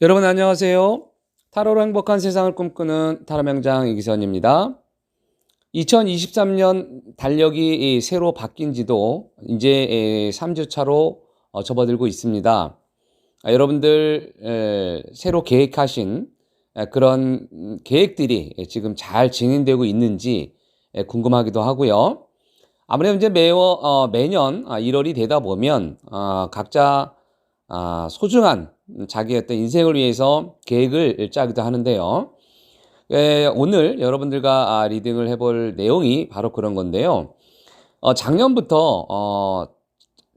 여러분 안녕하세요. 타로로 행복한 세상을 꿈꾸는 타로명장 이기선입니다. 2023년 달력이 새로 바뀐 지도 이제 3주 차로 어, 접어들고 있습니다. 아, 여러분들 새로 계획하신 그런 계획들이 지금 잘 진행되고 있는지 궁금하기도 하고요. 아무래도 이제 매워, 어, 매년 1월이 아, 되다 보면 어, 각자 아, 소중한 자기의 어떤 인생을 위해서 계획을 짜기도 하는데요. 예, 오늘 여러분들과 아, 리딩을 해볼 내용이 바로 그런 건데요. 어, 작년부터 어,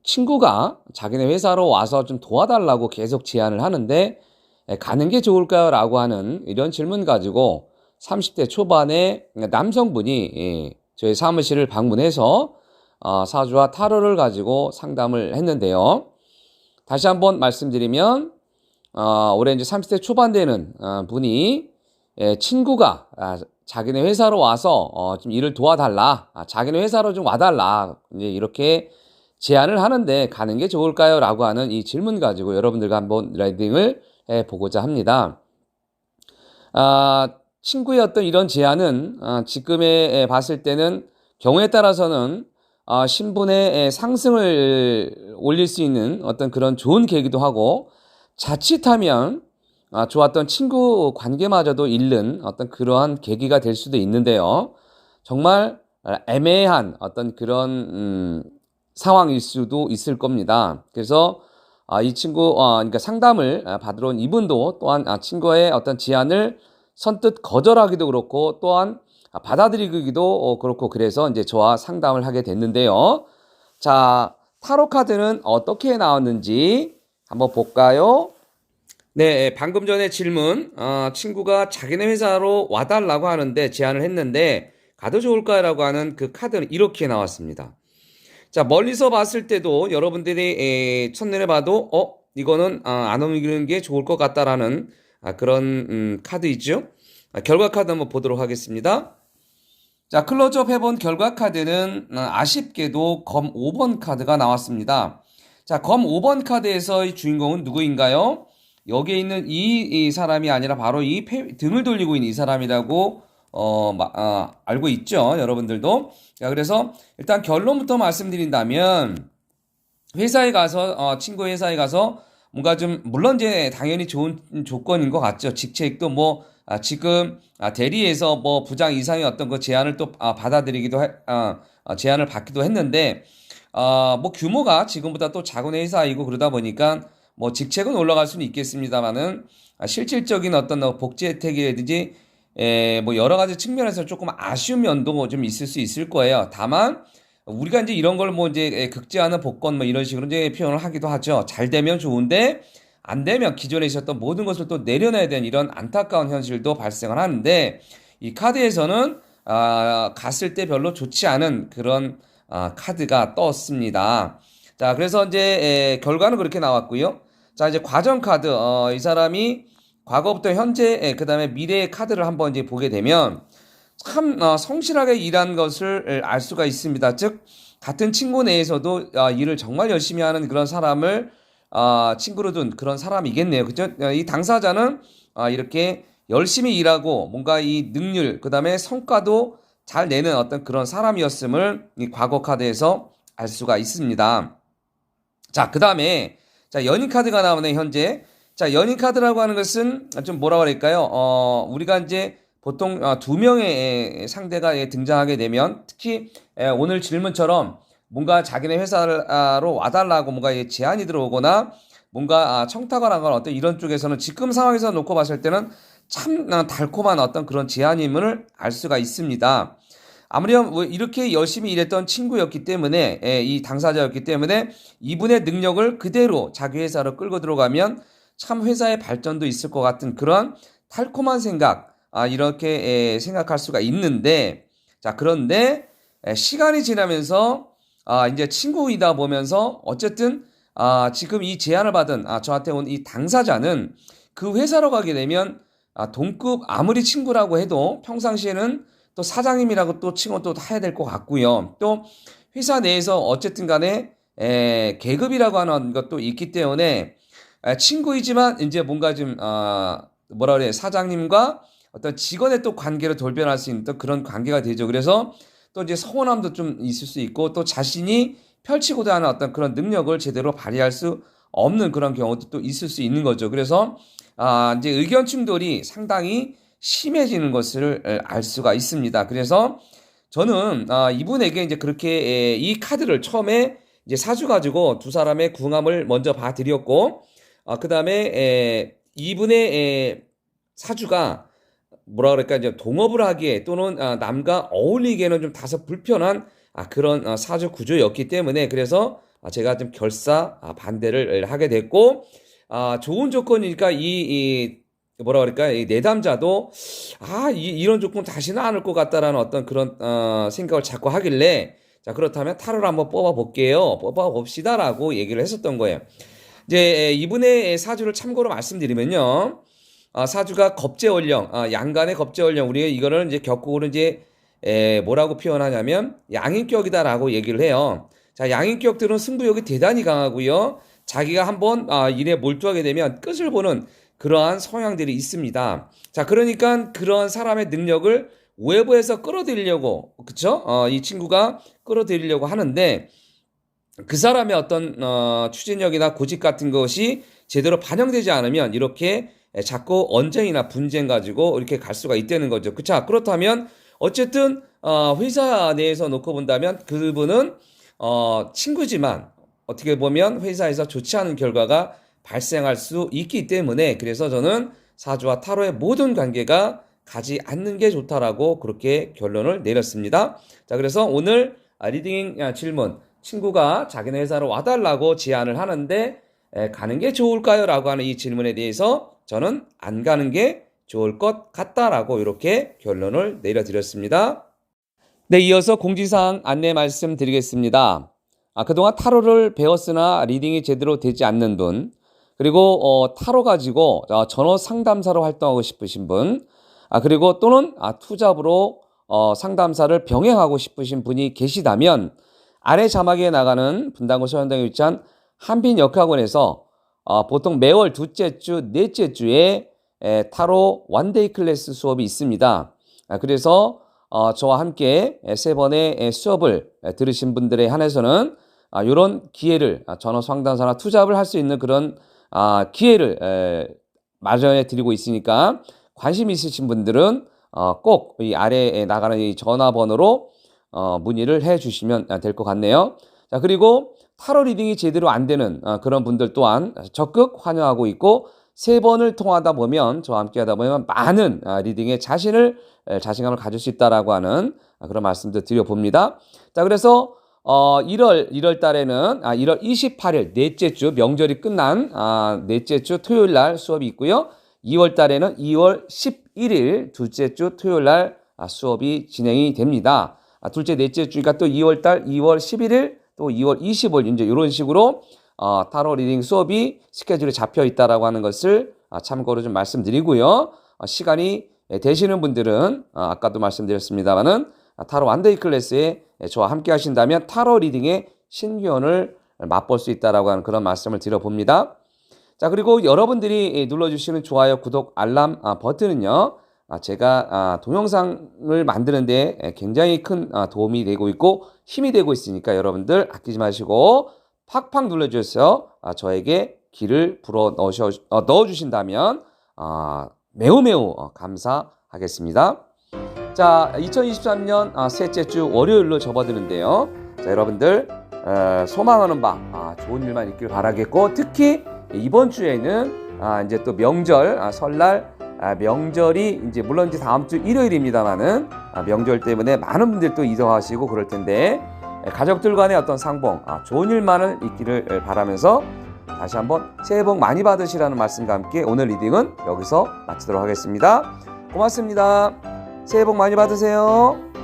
친구가 자기네 회사로 와서 좀 도와달라고 계속 제안을 하는데 예, 가는 게 좋을까요? 라고 하는 이런 질문 가지고 30대 초반에 남성분이 예, 저희 사무실을 방문해서 어, 사주와 타로를 가지고 상담을 했는데요. 다시 한번 말씀드리면 어, 올해 이제 30대 초반 되는 어, 분이 예, 친구가 아, 자기네 회사로 와서 어, 좀 일을 도와달라, 아, 자기네 회사로 좀 와달라 이제 이렇게 제안을 하는데 가는 게 좋을까요?라고 하는 이 질문 가지고 여러분들과 한번 라이딩을 해 보고자 합니다. 아, 친구의 어떤 이런 제안은 아, 지금에 봤을 때는 경우에 따라서는 아, 신분의 상승을 올릴 수 있는 어떤 그런 좋은 계기도 하고 자칫하면 아, 좋았던 친구 관계마저도 잃는 어떤 그러한 계기가 될 수도 있는데요. 정말 애매한 어떤 그런 음, 상황일 수도 있을 겁니다. 그래서 아, 이 친구, 어, 그러니까 상담을 받으러 온 이분도 또한 아, 친구의 어떤 제안을 선뜻 거절하기도 그렇고 또한 아, 받아들이기도 어, 그렇고 그래서 이제 저와 상담을 하게 됐는데요. 자, 타로 카드는 어떻게 나왔는지 한번 볼까요? 네, 방금 전에 질문, 어, 친구가 자기네 회사로 와달라고 하는데 제안을 했는데 가도 좋을까라고 하는 그 카드는 이렇게 나왔습니다. 자, 멀리서 봤을 때도 여러분들이 에, 첫눈에 봐도 어, 이거는 어, 안 옮기는 게 좋을 것 같다라는 아, 그런 음, 카드이죠. 아, 결과 카드 한번 보도록 하겠습니다. 자, 클로즈업 해본 결과 카드는 어, 아쉽게도 검 5번 카드가 나왔습니다. 자, 검 5번 카드에서의 주인공은 누구인가요? 여기에 있는 이, 이 사람이 아니라 바로 이 패, 등을 돌리고 있는 이 사람이라고 어, 마, 어, 알고 있죠. 여러분들도. 자, 그래서 일단 결론부터 말씀드린다면 회사에 가서 어, 친구 회사에 가서 뭔가 좀 물론 이제 당연히 좋은 조건인 것 같죠. 직책도 뭐 아, 지금 아, 대리에서 뭐 부장 이상의 어떤 그 제안을 또 아, 받아들이기도 해, 아, 아, 제안을 받기도 했는데 아, 뭐 규모가 지금보다 또 작은 회사이고 그러다 보니까 뭐 직책은 올라갈 수는 있겠습니다만은 아, 실질적인 어떤 뭐 복지 혜택이라든지 에, 뭐 여러 가지 측면에서 조금 아쉬운 면도 좀 있을 수 있을 거예요. 다만 우리가 이제 이런 걸 뭐 이제 극지하는 복권 뭐 이런 식으로 이제 표현을 하기도 하죠. 잘 되면 좋은데 안 되면 기존에 있었던 모든 것을 또 내려놔야 되는 이런 안타까운 현실도 발생을 하는데 이 카드에서는 아, 갔을 때 별로 좋지 않은 그런 아, 카드가 떴습니다. 자, 그래서 이제 에, 결과는 그렇게 나왔고요. 자, 이제 과정 카드 어, 이 사람이 과거부터 현재 그 다음에 미래의 카드를 한번 이제 보게 되면 참 어, 성실하게 일한 것을 알 수가 있습니다. 즉 같은 친구 내에서도 어, 일을 정말 열심히 하는 그런 사람을 아, 친구로 둔 그런 사람이겠네요. 그죠? 이 당사자는 아, 이렇게 열심히 일하고 뭔가 이 능률, 그 다음에 성과도 잘 내는 어떤 그런 사람이었음을 이 과거 카드에서 알 수가 있습니다. 자, 그 다음에 자, 연인 카드가 나오네, 현재. 자, 연인 카드라고 하는 것은 좀 뭐라 그럴까요? 어, 우리가 이제 보통 어, 두 명의 상대가 등장하게 되면 특히 오늘 질문처럼 뭔가 자기네 회사로 와달라고 뭔가 제안이 들어오거나 뭔가 아, 청탁을 하거나 어떤 이런 쪽에서는 지금 상황에서 놓고 봤을 때는 참 달콤한 어떤 그런 제안임을 알 수가 있습니다. 아무렴 뭐 이렇게 열심히 일했던 친구였기 때문에 예, 이 당사자였기 때문에 이분의 능력을 그대로 자기 회사로 끌고 들어가면 참 회사의 발전도 있을 것 같은 그런 달콤한 생각 아, 이렇게 예, 생각할 수가 있는데 자 그런데 시간이 지나면서 아, 이제 친구이다 보면서 어쨌든 아, 지금 이 제안을 받은 아, 저한테 온 이 당사자는 그 회사로 가게 되면 아, 동급 아무리 친구라고 해도 평상시에는 또 사장님이라고 또 칭호 또 해야 될 것 같고요. 또 회사 내에서 어쨌든 간에 에, 계급이라고 하는 것도 있기 때문에 아, 친구이지만 이제 뭔가 좀 아, 뭐라 그래 사장님과 어떤 직원의 또 관계로 돌변할 수 있는 또 그런 관계가 되죠. 그래서 또 이제 서운함도 좀 있을 수 있고 또 자신이 펼치고자 하는 어떤 그런 능력을 제대로 발휘할 수 없는 그런 경우도 또 있을 수 있는 거죠. 그래서 아, 이제 의견 충돌이 상당히 심해지는 것을 알 수가 있습니다. 그래서 저는 아, 이분에게 이제 그렇게 에, 이 카드를 처음에 이제 사주 가지고 두 사람의 궁합을 먼저 봐드렸고, 아, 그 다음에 이분의 에, 사주가 뭐라 그럴까 이제 동업을 하기에 또는 아, 남과 어울리기에는 좀 다소 불편한 아, 그런 아, 사주 구조였기 때문에 그래서 아, 제가 좀 결사 아, 반대를 하게 됐고 아, 좋은 조건이니까 이, 이 뭐라 그럴까? 이 내담자도 아 이, 이런 조건 다시는 안올것 같다라는 어떤 그런 어, 생각을 자꾸 하길래 자 그렇다면 타로를 한번 뽑아 볼게요. 뽑아 봅시다라고 얘기를 했었던 거예요. 이제 이분의 사주를 참고로 말씀드리면요. 아, 사주가 겁재월령 아, 양간의 겁재월령 우리가 이거를 이제 격국으로 이제 에, 뭐라고 표현하냐면 양인격이다라고 얘기를 해요. 자 양인격들은 승부욕이 대단히 강하고요 자기가 한번 아, 일에 몰두하게 되면 끝을 보는 그러한 성향들이 있습니다. 자, 그러니까 그러한 사람의 능력을 외부에서 끌어들이려고, 그쵸? 어, 이 친구가 끌어들이려고 하는데, 그 사람의 어떤, 어, 추진력이나 고집 같은 것이 제대로 반영되지 않으면 이렇게 자꾸 언쟁이나 분쟁 가지고 이렇게 갈 수가 있다는 거죠. 그쵸? 그렇다면, 어쨌든, 어, 회사 내에서 놓고 본다면 그분은, 어, 친구지만, 어떻게 보면 회사에서 좋지 않은 결과가 발생할 수 있기 때문에 그래서 저는 사주와 타로의 모든 관계가 가지 않는 게 좋다라고 그렇게 결론을 내렸습니다. 자, 그래서 오늘 리딩 질문 친구가 자기네 회사로 와달라고 제안을 하는데 가는 게 좋을까요? 라고 하는 이 질문에 대해서 저는 안 가는 게 좋을 것 같다라고 이렇게 결론을 내려드렸습니다. 네, 이어서 공지사항 안내 말씀드리겠습니다. 아, 그동안 타로를 배웠으나 리딩이 제대로 되지 않는 분, 그리고 어, 타로 가지고 어, 전업 상담사로 활동하고 싶으신 분, 아 그리고 또는 아, 투잡으로 어, 상담사를 병행하고 싶으신 분이 계시다면 아래 자막에 나가는 분당구 서현동에 위치한 한빈 역학원에서 어, 보통 매월 둘째 주, 넷째 주에 에, 타로 원데이 클래스 수업이 있습니다. 아, 그래서 어, 저와 함께 세 번의 수업을 들으신 분들에 한해서는 아, 이런 기회를 아, 전업 상담사나 투잡을 할 수 있는 그런 아, 기회를 에, 마련해 드리고 있으니까 관심 있으신 분들은 어, 꼭 이 아래에 나가는 이 전화번호로 어, 문의를 해 주시면 될 것 같네요. 자, 그리고 타로 리딩이 제대로 안 되는 어, 그런 분들 또한 적극 환영하고 있고 세 번을 통하다 보면 저와 함께 하다 보면 많은 아, 리딩에 자신을 에, 자신감을 가질 수 있다라고 하는 아, 그런 말씀도 드려봅니다. 자, 그래서 어, 1월, 1월 달에는, 아, 1월 28일, 넷째 주, 명절이 끝난, 아, 넷째 주 토요일 날 수업이 있고요. 2월 달에는 2월 11일, 둘째 주 토요일 날 아, 수업이 진행이 됩니다. 아, 둘째, 넷째 주니까 또 2월 달, 2월 11일, 또 2월 20일, 이제 이런 식으로, 어, 타로 리딩 수업이 스케줄에 잡혀 있다라고 하는 것을 아, 참고로 좀 말씀드리고요. 어, 시간이 되시는 분들은, 아, 아까도 말씀드렸습니다만은, 아, 타로 완데이 클래스에 저와 함께 하신다면 타로 리딩의 신기원을 맛볼 수 있다라고 하는 그런 말씀을 드려봅니다. 자, 그리고 여러분들이 눌러주시는 좋아요, 구독, 알람 아, 버튼은요, 아, 제가 동영상을 만드는데 굉장히 큰 도움이 되고 있고 힘이 되고 있으니까 여러분들 아끼지 마시고 팍팍 눌러주셔서 저에게 길을 불어 넣으셔, 어, 넣어주신다면 매우 매우 어, 감사하겠습니다. 자, 2023년 아, 셋째 주 월요일로 접어드는데요. 자, 여러분들 어, 소망하는 바 아, 좋은 일만 있길 바라겠고 특히 이번 주에는 아, 이제 또 명절 아, 설날 아, 명절이 이제 물론 이제 다음 주 일요일입니다만은 아, 명절 때문에 많은 분들 또 이동하시고 그럴 텐데 가족들 간의 어떤 상봉 아, 좋은 일만을 있기를 바라면서 다시 한번 새해 복 많이 받으시라는 말씀과 함께 오늘 리딩은 여기서 마치도록 하겠습니다. 고맙습니다. 새해 복 많이 받으세요.